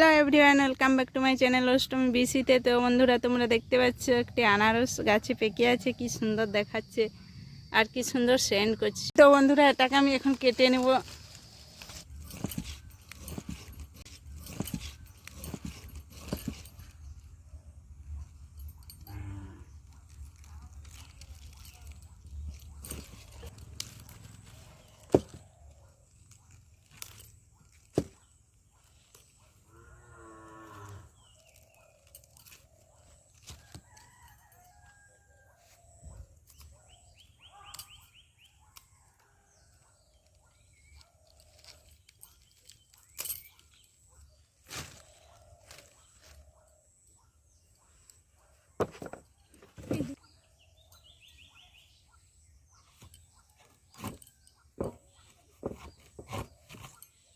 Hello everyone, welcome back to my channel Ashtami বিসিতে। তো বন্ধুরা, তোমরা দেখতে পাচ্ছ একটি আনারস গাছে পেকে আছে, কি সুন্দর দেখাচ্ছে আর কি সুন্দর সেন্ড করছে। তো বন্ধুরা, এটাকে আমি এখন কেটে নেব।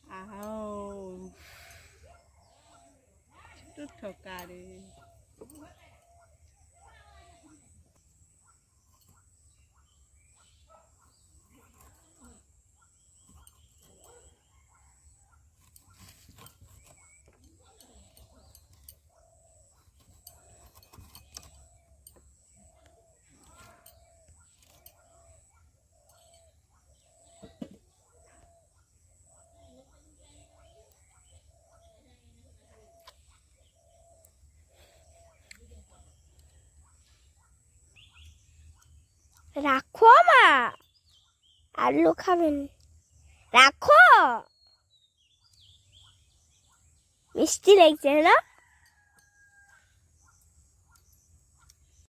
아우. 쑥쑥 젓가락 রাখো মা। আলু খাবেন রাখো। মিষ্টি লাগছে না?